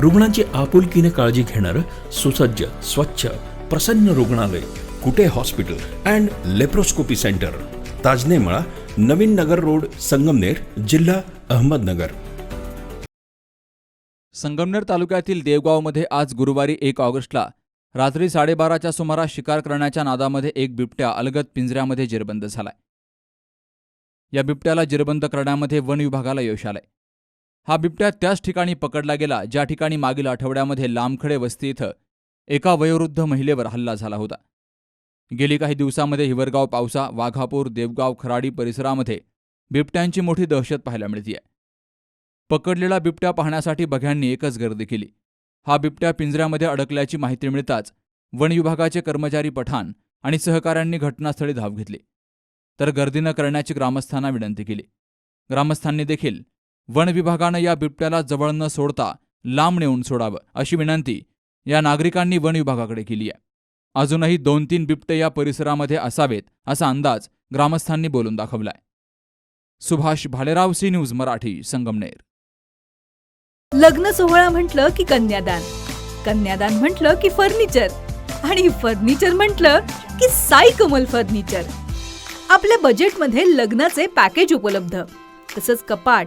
रुग्णांची आपुलकीने काळजी घेणारं सुसज्ज स्वच्छ प्रसन्न रुग्णालय Kute hospital and laparoscopy centre. Tajnemala Navin Nagar road Sangamner जिल्हा अहमदनगर. संगमनेर तालुक्यातील देवगावमध्ये आज गुरुवारी एक ऑगस्टला रात्री साडेबाराच्या सुमारास शिकार करण्याच्या नादामध्ये एक बिबट्या अलगत पिंजऱ्यामध्ये जेरबंद झालाय. या बिबट्याला जेरबंद करण्यामध्ये वन विभागाला यश आलंय. हा बिबट्या त्याच ठिकाणी पकडला गेला ज्या ठिकाणी मागील आठवड्यामध्ये लांबखडे वस्ती इथं एका वयोवृद्ध महिलेवर हल्ला झाला होता. गेली काही दिवसामध्ये हिवरगाव पावसा वाघापूर देवगाव खराडी परिसरामध्ये बिबट्यांची मोठी दहशत पाहायला मिळतीये. पकडलेला बिबट्या पाहण्यासाठी बघ्यांनी एकच गर्दी केली. हा बिबट्या पिंजऱ्यामध्ये अडकल्याची माहिती मिळताच वन विभागाचे कर्मचारी पठाण आणि सहकाऱ्यांनी घटनास्थळी धाव घेतली. तर गर्दी न करण्याची ग्रामस्थांना विनंती केली. ग्रामस्थांनी देखील वन विभागानं या बिबट्याला जवळ न सोडता लांब नेऊन सोडावं अशी विनंती या नागरिकांनी वन विभागाकडे केली आहे. अजूनही दोन तीन बिबटे या परिसरामध्ये असावेत असा अंदाज ग्रामस्थांनी बोलून दाखवलाय. Subhash Bhalerao C news Marathi Sangamner. लग्न सोहळा म्हटलं की कन्यादान कन्यादान म्हटलं की फर्निचर आणि फर्निचर म्हटलं की साई कमल फर्निचर. आपल्या बजेटमध्ये लग्नाचे पॅकेज उपलब्ध तसंच कपाट